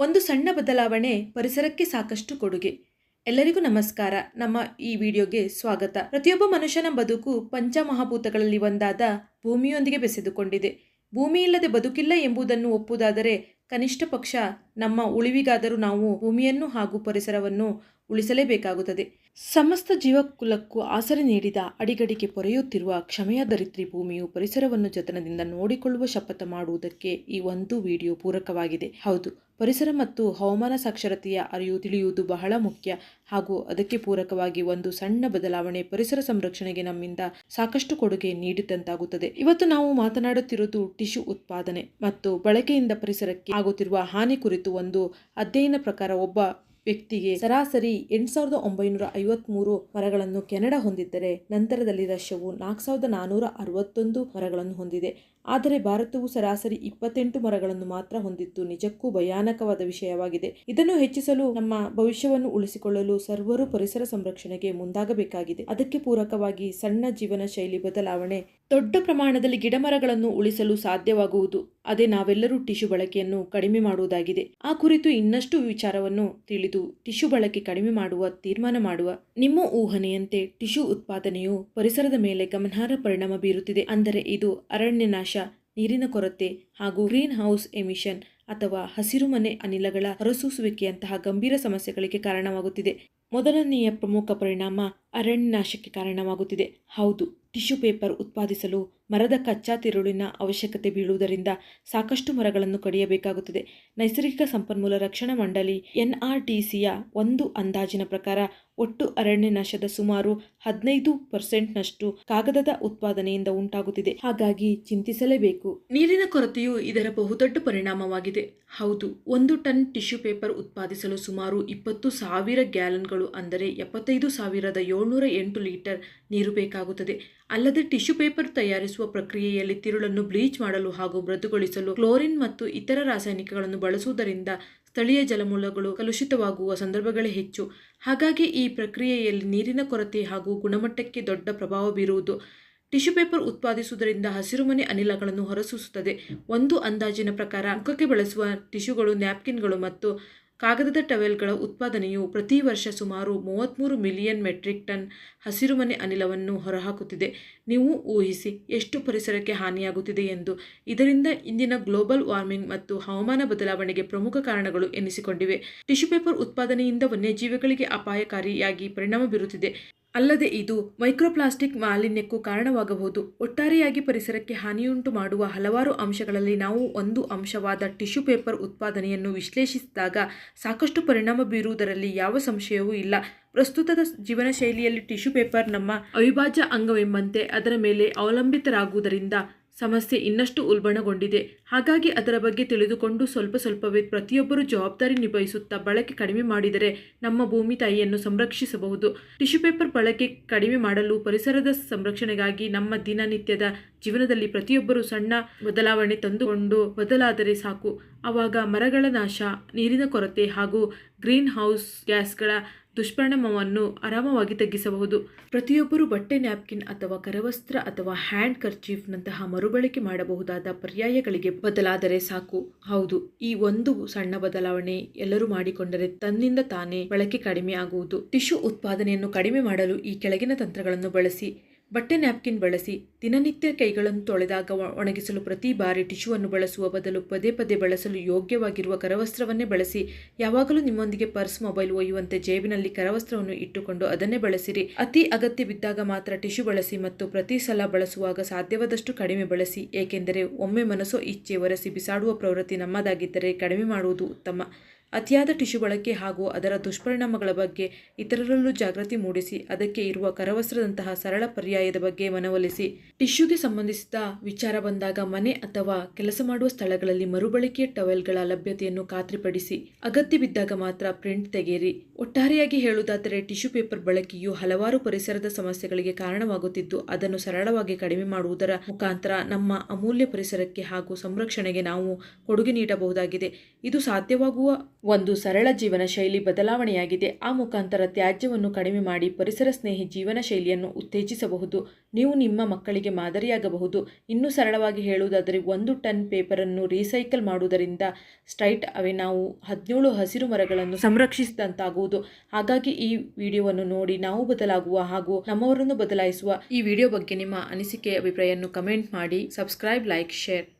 ಒಂದು ಸಣ್ಣ ಬದಲಾವಣೆ ಪರಿಸರಕ್ಕೆ ಸಾಕಷ್ಟು ಕೊಡುಗೆ. ಎಲ್ಲರಿಗೂ ನಮಸ್ಕಾರ. ನಮ್ಮ ಈ ವಿಡಿಯೋಗೆ ಸ್ವಾಗತ. ಪ್ರತಿಯೊಬ್ಬ ಮನುಷ್ಯನ ಬದುಕು ಪಂಚಮಹಾಭೂತಗಳಲ್ಲಿ ಒಂದಾದ ಭೂಮಿಯೊಂದಿಗೆ ಬೆಸೆದುಕೊಂಡಿದೆ. ಭೂಮಿ ಇಲ್ಲದೆ ಬದುಕಿಲ್ಲ ಎಂಬುದನ್ನು ಒಪ್ಪುವುದಾದರೆ ಕನಿಷ್ಠ ಪಕ್ಷ ನಮ್ಮ ಉಳಿವಿಗಾದರೂ ನಾವು ಭೂಮಿಯನ್ನು ಹಾಗೂ ಪರಿಸರವನ್ನು ಉಳಿಸಲೇಬೇಕಾಗುತ್ತದೆ. ಸಮಸ್ತ ಜೀವಕುಲಕ್ಕೂ ಆಸರೆ ನೀಡಿದ ಅಡಿಗಡಿಗೆ ಪೊರೆಯುತ್ತಿರುವ ಕ್ಷಮೆಯ ಧರಿತ್ರಿ ಭೂಮಿಯು ಪರಿಸರವನ್ನು ಜತನದಿಂದ ನೋಡಿಕೊಳ್ಳುವ ಶಪಥ ಮಾಡುವುದಕ್ಕೆ ಈ ಒಂದು ವಿಡಿಯೋ ಪೂರಕವಾಗಿದೆ. ಹೌದು, ಪರಿಸರ ಮತ್ತು ಹವಾಮಾನ ಸಾಕ್ಷರತೆಯ ಅರಿವು ತಿಳಿಯುವುದು ಬಹಳ ಮುಖ್ಯ ಹಾಗೂ ಅದಕ್ಕೆ ಪೂರಕವಾಗಿ ಒಂದು ಸಣ್ಣ ಬದಲಾವಣೆ ಪರಿಸರ ಸಂರಕ್ಷಣೆಗೆ ನಮ್ಮಿಂದ ಸಾಕಷ್ಟು ಕೊಡುಗೆ ನೀಡಿದಂತಾಗುತ್ತದೆ. ಇವತ್ತು ನಾವು ಮಾತನಾಡುತ್ತಿರುವುದು ಟಿಶ್ಯೂ ಉತ್ಪಾದನೆ ಮತ್ತು ಬಳಕೆಯಿಂದ ಪರಿಸರಕ್ಕೆ ಆಗುತ್ತಿರುವ ಹಾನಿ ಕುರಿತು ಒಂದು ಅಧ್ಯಯನ ಪ್ರಕಾರ ಒಬ್ಬ ವ್ಯಕ್ತಿಗೆ ಸರಾಸರಿ ಎಂಟು ಸಾವಿರದ ಒಂಬೈನೂರ ಐವತ್ಮೂರು ಮರಗಳನ್ನು ಕೆನಡಾ ಹೊಂದಿದ್ದರೆ ನಂತರದಲ್ಲಿ ರಷ್ಯಾವು ನಾಲ್ಕು ಸಾವಿರದ ನಾನ್ನೂರ ಅರವತ್ತೊಂದು ಮರಗಳನ್ನು ಹೊಂದಿದೆ. ಆದರೆ ಭಾರತವು ಸರಾಸರಿ ಇಪ್ಪತ್ತೆಂಟು ಮರಗಳನ್ನು ಮಾತ್ರ ಹೊಂದಿದ್ದು ನಿಜಕ್ಕೂ ಭಯಾನಕವಾದ ವಿಷಯವಾಗಿದೆ. ಇದನ್ನು ಹೆಚ್ಚಿಸಲು ನಮ್ಮ ಭವಿಷ್ಯವನ್ನು ಉಳಿಸಿಕೊಳ್ಳಲು ಸರ್ವರು ಪರಿಸರ ಸಂರಕ್ಷಣೆಗೆ ಮುಂದಾಗಬೇಕಾಗಿದೆ. ಅದಕ್ಕೆ ಪೂರಕವಾಗಿ ಸಣ್ಣ ಜೀವನ ಶೈಲಿ ಬದಲಾವಣೆ, ದೊಡ್ಡ ಪ್ರಮಾಣದಲ್ಲಿ ಗಿಡಮರಗಳನ್ನು ಉಳಿಸಲು ಸಾಧ್ಯವಾಗುವುದು, ಅದೇ ನಾವೆಲ್ಲರೂ ಟಿಶು ಬಳಕೆಯನ್ನು ಕಡಿಮೆ ಮಾಡುವುದಾಗಿದೆ. ಆ ಕುರಿತು ಇನ್ನಷ್ಟು ವಿಚಾರವನ್ನು ತಿಳಿದು ಟಿಶು ಬಳಕೆ ಕಡಿಮೆ ಮಾಡುವ ತೀರ್ಮಾನ ಮಾಡುವ ನಿಮ್ಮ ಊಹನೆಯಂತೆ ಟಿಶು ಉತ್ಪಾದನೆಯು ಪರಿಸರದ ಮೇಲೆ ಗಮನಾರ್ಹ ಪರಿಣಾಮ ಬೀರುತ್ತಿದೆ. ಅಂದರೆ ಇದು ಅರಣ್ಯನಾಶ ನೀರಿನ ಕೊರತೆ ಹಾಗೂ ಗ್ರೀನ್ ಹೌಸ್ ಎಮಿಷನ್ ಅಥವಾ ಹಸಿರುಮನೆ ಅನಿಲಗಳ ಹೊರಸೂಸುವಿಕೆಯಂತಹ ಗಂಭೀರ ಸಮಸ್ಯೆಗಳಿಗೆ ಕಾರಣವಾಗುತ್ತಿದೆ. ಮೊದಲನೆಯ ಪ್ರಮುಖ ಪರಿಣಾಮ ಅರಣ್ಯನಾಶಕ್ಕೆ ಕಾರಣವಾಗುತ್ತಿದೆ. ಹೌದು, ಟಿಶ್ಯೂ ಪೇಪರ್ ಉತ್ಪಾದಿಸಲು ಮರದ ಕಚ್ಚಾ ತಿರುಳಿನ ಅವಶ್ಯಕತೆ ಬೀಳುವುದರಿಂದ ಸಾಕಷ್ಟು ಮರಗಳನ್ನು ಕಡಿಯಬೇಕಾಗುತ್ತದೆ. ನೈಸರ್ಗಿಕ ಸಂಪನ್ಮೂಲ ರಕ್ಷಣಾ ಮಂಡಳಿ ಎನ್ಆರ್ಟಿಸಿಯ ಒಂದು ಅಂದಾಜಿನ ಪ್ರಕಾರ ಒಟ್ಟು ಅರಣ್ಯ ಅರಣ್ಯನಾಶದ ಸುಮಾರು ಹದಿನೈದು ಪರ್ಸೆಂಟ್ನಷ್ಟು ಕಾಗದದ ಉತ್ಪಾದನೆಯಿಂದ ಉಂಟಾಗುತ್ತಿದೆ. ಹಾಗಾಗಿ ಚಿಂತಿಸಲೇಬೇಕು. ನೀರಿನ ಕೊರತೆಯು ಇದರ ಬಹುದೊಡ್ಡ ಪರಿಣಾಮವಾಗಿದೆ. ಹೌದು, ಒಂದು ಟನ್ ಟಿಶ್ಯೂ ಪೇಪರ್ ಉತ್ಪಾದಿಸಲು ಸುಮಾರು ಇಪ್ಪತ್ತು ಸಾವಿರ ಗ್ಯಾಲನ್ಗಳು ಅಂದರೆ ಎಪ್ಪತ್ತೈದು ಸಾವಿರದ ಏಳ್ನೂರ ಎಂಟು ಲೀಟರ್ ನೀರು ಬೇಕಾಗುತ್ತದೆ. ಅಲ್ಲದೆ ಟಿಶ್ಯೂ ಪೇಪರ್ ತಯಾರಿಸುವ ಪ್ರಕ್ರಿಯೆಯಲ್ಲಿ ತಿರುಳನ್ನು ಬ್ಲೀಚ್ ಮಾಡಲು ಹಾಗೂ ಮೃದುಗೊಳಿಸಲು ಕ್ಲೋರಿನ್ ಮತ್ತು ಇತರ ರಾಸಾಯನಿಕಗಳನ್ನು ಬಳಸುವುದರಿಂದ ಸ್ಥಳೀಯ ಜಲಮೂಲಗಳು ಕಲುಷಿತವಾಗುವ ಸಂದರ್ಭಗಳೇ ಹೆಚ್ಚು. ಹಾಗಾಗಿ ಈ ಪ್ರಕ್ರಿಯೆಯಲ್ಲಿ ನೀರಿನ ಕೊರತೆ ಹಾಗೂ ಗುಣಮಟ್ಟಕ್ಕೆ ದೊಡ್ಡ ಪ್ರಭಾವ ಬೀರುವುದು. ಟಿಶ್ಯೂ ಪೇಪರ್ ಉತ್ಪಾದಿಸುವುದರಿಂದ ಹಸಿರುಮನೆ ಅನಿಲಗಳನ್ನು ಹೊರಸೂಸುತ್ತದೆ. ಒಂದು ಅಂದಾಜಿನ ಪ್ರಕಾರ ಮುಖಕ್ಕೆ ಬಳಸುವ ಟಿಶ್ಯೂಗಳು, ನ್ಯಾಪ್ಕಿನ್ಗಳು ಮತ್ತು ಕಾಗದದ ಟವೆಲ್ಗಳ ಉತ್ಪಾದನೆಯು ಪ್ರತಿ ವರ್ಷ ಸುಮಾರು ಮೂವತ್ತ್ಮೂರು ಮಿಲಿಯನ್ ಮೆಟ್ರಿಕ್ ಟನ್ ಹಸಿರುಮನೆ ಅನಿಲವನ್ನು ಹೊರಹಾಕುತ್ತಿದೆ. ನೀವು ಊಹಿಸಿ ಎಷ್ಟು ಪರಿಸರಕ್ಕೆ ಹಾನಿಯಾಗುತ್ತಿದೆ ಎಂದು. ಇದರಿಂದ ಇಂದಿನ ಗ್ಲೋಬಲ್ ವಾರ್ಮಿಂಗ್ ಮತ್ತು ಹವಾಮಾನ ಬದಲಾವಣೆಗೆ ಪ್ರಮುಖ ಕಾರಣಗಳು ಎನಿಸಿಕೊಂಡಿವೆ. ಟಿಶ್ಯೂ ಪೇಪರ್ ಉತ್ಪಾದನೆಯಿಂದ ವನ್ಯಜೀವಿಗಳಿಗೆ ಅಪಾಯಕಾರಿಯಾಗಿ ಪರಿಣಾಮ ಬೀರುತ್ತಿದೆ. ಅಲ್ಲದೆ ಇದು ಮೈಕ್ರೋಪ್ಲಾಸ್ಟಿಕ್ ಮಾಲಿನ್ಯಕ್ಕೂ ಕಾರಣವಾಗಬಹುದು. ಒಟ್ಟಾರೆಯಾಗಿ ಪರಿಸರಕ್ಕೆ ಹಾನಿಯುಂಟು ಮಾಡುವ ಹಲವಾರು ಅಂಶಗಳಲ್ಲಿ ನಾವು ಒಂದು ಅಂಶವಾದ ಟಿಶ್ಯೂ ಪೇಪರ್ ಉತ್ಪಾದನೆಯನ್ನು ವಿಶ್ಲೇಷಿಸಿದಾಗ ಸಾಕಷ್ಟು ಪರಿಣಾಮ ಬೀರುವುದರಲ್ಲಿ ಯಾವ ಸಂಶಯವೂ ಇಲ್ಲ. ಪ್ರಸ್ತುತದ ಜೀವನ ಶೈಲಿಯಲ್ಲಿ ಟಿಶ್ಯೂ ಪೇಪರ್ ನಮ್ಮ ಅವಿಭಾಜ್ಯ ಅಂಗವೆಂಬಂತೆ ಅದರ ಮೇಲೆ ಅವಲಂಬಿತರಾಗುವುದರಿಂದ ಸಮಸ್ಯೆ ಇನ್ನಷ್ಟು ಉಲ್ಬಣಗೊಂಡಿದೆ. ಹಾಗಾಗಿ ಅದರ ಬಗ್ಗೆ ತಿಳಿದುಕೊಂಡು ಸ್ವಲ್ಪ ಸ್ವಲ್ಪವೇ ಪ್ರತಿಯೊಬ್ಬರು ಜವಾಬ್ದಾರಿ ನಿಭಾಯಿಸುತ್ತಾ ಬಳಕೆ ಕಡಿಮೆ ಮಾಡಿದರೆ ನಮ್ಮ ಭೂಮಿ ತಾಯಿಯನ್ನು ಸಂರಕ್ಷಿಸಬಹುದು. ಟಿಶ್ಯೂ ಪೇಪರ್ ಬಳಕೆ ಕಡಿಮೆ ಮಾಡಲು ಪರಿಸರದ ಸಂರಕ್ಷಣೆಗಾಗಿ ನಮ್ಮ ದಿನನಿತ್ಯದ ಜೀವನದಲ್ಲಿ ಪ್ರತಿಯೊಬ್ಬರು ಸಣ್ಣ ಬದಲಾವಣೆ ತಂದುಕೊಂಡು ಬದಲಾದರೆ ಸಾಕು. ಆವಾಗ ಮರಗಳ ನಾಶ, ನೀರಿನ ಕೊರತೆ ಹಾಗೂ ಗ್ರೀನ್ ಹೌಸ್ ಗ್ಯಾಸ್ಗಳ ದುಷ್ಪರಿಣಾಮವನ್ನು ಆರಾಮವಾಗಿ ತಗ್ಗಿಸಬಹುದು. ಪ್ರತಿಯೊಬ್ಬರು ಬಟ್ಟೆ, ನ್ಯಾಪ್ಕಿನ್ ಅಥವಾ ಕರವಸ್ತ್ರ ಅಥವಾ ಹ್ಯಾಂಡ್ ಕರ್ಚೀಫ್ನಂತಹ ಮರುಬಳಕೆ ಮಾಡಬಹುದಾದ ಪರ್ಯಾಯಗಳಿಗೆ ಬದಲಾದರೆ ಸಾಕು. ಹೌದು, ಈ ಒಂದು ಸಣ್ಣ ಬದಲಾವಣೆ ಎಲ್ಲರೂ ಮಾಡಿಕೊಂಡರೆ ತನ್ನಿಂದ ತಾನೇ ಬಳಕೆ ಕಡಿಮೆ ಆಗುವುದು. ಟಿಶ್ಯೂ ಉತ್ಪಾದನೆಯನ್ನು ಕಡಿಮೆ ಮಾಡಲು ಈ ಕೆಳಗಿನ ತಂತ್ರಗಳನ್ನು ಬಳಸಿ. ಬಟ್ಟೆ ನ್ಯಾಪ್ಕಿನ್ ಬಳಸಿ ದಿನನಿತ್ಯ ಕೈಗಳನ್ನು ತೊಳೆದಾಗ ಒಣಗಿಸಲು ಪ್ರತಿ ಬಾರಿ ಟಿಶ್ಯೂವನ್ನು ಬಳಸುವ ಬದಲು ಪದೇ ಪದೇ ಬಳಸಲು ಯೋಗ್ಯವಾಗಿರುವ ಕರವಸ್ತ್ರವನ್ನೇ ಬಳಸಿ ಯಾವಾಗಲೂ ನಿಮ್ಮೊಂದಿಗೆ ಪರ್ಸ್ ಮೊಬೈಲ್ ಒಯ್ಯುವಂತೆ ಜೇಬಿನಲ್ಲಿ ಕರವಸ್ತ್ರವನ್ನು ಇಟ್ಟುಕೊಂಡು ಅದನ್ನೇ ಬಳಸಿರಿ. ಅತಿ ಅಗತ್ಯ ಬಿದ್ದಾಗ ಮಾತ್ರ ಟಿಶ್ಯೂ ಬಳಸಿ ಮತ್ತು ಪ್ರತಿ ಸಲ ಬಳಸುವಾಗ ಸಾಧ್ಯವಾದಷ್ಟು ಕಡಿಮೆ ಬಳಸಿ, ಏಕೆಂದರೆ ಒಮ್ಮೆ ಮನಸ್ಸೋ ಇಚ್ಛೆ ಒರೆಸಿ ಬಿಸಾಡುವ ಪ್ರವೃತ್ತಿ ನಮ್ಮದಾಗಿದ್ದರೆ ಕಡಿಮೆ ಮಾಡುವುದು ಉತ್ತಮ. ಅತಿಯಾದ ಟಿಶ್ಯೂ ಬಳಕೆ ಹಾಗೂ ಅದರ ದುಷ್ಪರಿಣಾಮಗಳ ಬಗ್ಗೆ ಇತರರಲ್ಲೂ ಜಾಗೃತಿ ಮೂಡಿಸಿ, ಅದಕ್ಕೆ ಇರುವ ಕರವಸ್ತ್ರದಂತಹ ಸರಳ ಪರ್ಯಾಯದ ಬಗ್ಗೆ ಮನವೊಲಿಸಿ. ಟಿಶ್ಯೂಗೆ ಸಂಬಂಧಿಸಿದ ವಿಚಾರ ಬಂದಾಗ ಮನೆ ಅಥವಾ ಕೆಲಸ ಮಾಡುವ ಸ್ಥಳಗಳಲ್ಲಿ ಮರುಬಳಕೆಯ ಟವೆಲ್ಗಳ ಲಭ್ಯತೆಯನ್ನು ಖಾತ್ರಿಪಡಿಸಿ, ಅಗತ್ಯ ಬಿದ್ದಾಗ ಮಾತ್ರ ಪ್ರಿಂಟ್ ತೆಗೆಯಿರಿ. ಒಟ್ಟಾರೆಯಾಗಿ ಹೇಳುವುದಾದರೆ, ಟಿಶ್ಯೂ ಪೇಪರ್ ಬಳಕೆಯು ಹಲವಾರು ಪರಿಸರದ ಸಮಸ್ಯೆಗಳಿಗೆ ಕಾರಣವಾಗುತ್ತಿದ್ದು, ಅದನ್ನು ಸರಳವಾಗಿ ಕಡಿಮೆ ಮಾಡುವುದರ ಮುಖಾಂತರ ನಮ್ಮ ಅಮೂಲ್ಯ ಪರಿಸರಕ್ಕೆ ಹಾಗೂ ಸಂರಕ್ಷಣೆಗೆ ನಾವು ಕೊಡುಗೆ ನೀಡಬಹುದಾಗಿದೆ. ಇದು ಸಾಧ್ಯವಾಗುವ ಒಂದು ಸರಳ ಜೀವನ ಶೈಲಿ ಬದಲಾವಣೆಯಾಗಿದೆ. ಆ ಮುಖಾಂತರ ತ್ಯಾಜ್ಯವನ್ನು ಕಡಿಮೆ ಮಾಡಿ ಪರಿಸರ ಸ್ನೇಹಿ ಜೀವನ ಶೈಲಿಯನ್ನು ಉತ್ತೇಜಿಸಬಹುದು. ನೀವು ನಿಮ್ಮ ಮಕ್ಕಳಿಗೆ ಮಾದರಿಯಾಗಬಹುದು. ಇನ್ನೂ ಸರಳವಾಗಿ ಹೇಳುವುದಾದರೆ, ಒಂದು ಟನ್ ಪೇಪರನ್ನು ರೀಸೈಕಲ್ ಮಾಡುವುದರಿಂದ ಸ್ಟ್ರೈಟ್ ಅವೇ ನಾವು ಹದಿನೇಳು ಹಸಿರು ಮರಗಳನ್ನು ಸಂರಕ್ಷಿಸಿದಂತಾಗುವುದು. ಹಾಗಾಗಿ ಈ ವಿಡಿಯೋವನ್ನು ನೋಡಿ ನಾವು ಬದಲಾಗುವ ಹಾಗೂ ನಮ್ಮವರನ್ನು ಬದಲಾಯಿಸುವ ಈ ವಿಡಿಯೋ ಬಗ್ಗೆ ನಿಮ್ಮ ಅನಿಸಿಕೆ, ಅಭಿಪ್ರಾಯವನ್ನು ಕಮೆಂಟ್ ಮಾಡಿ. Subscribe, like, share.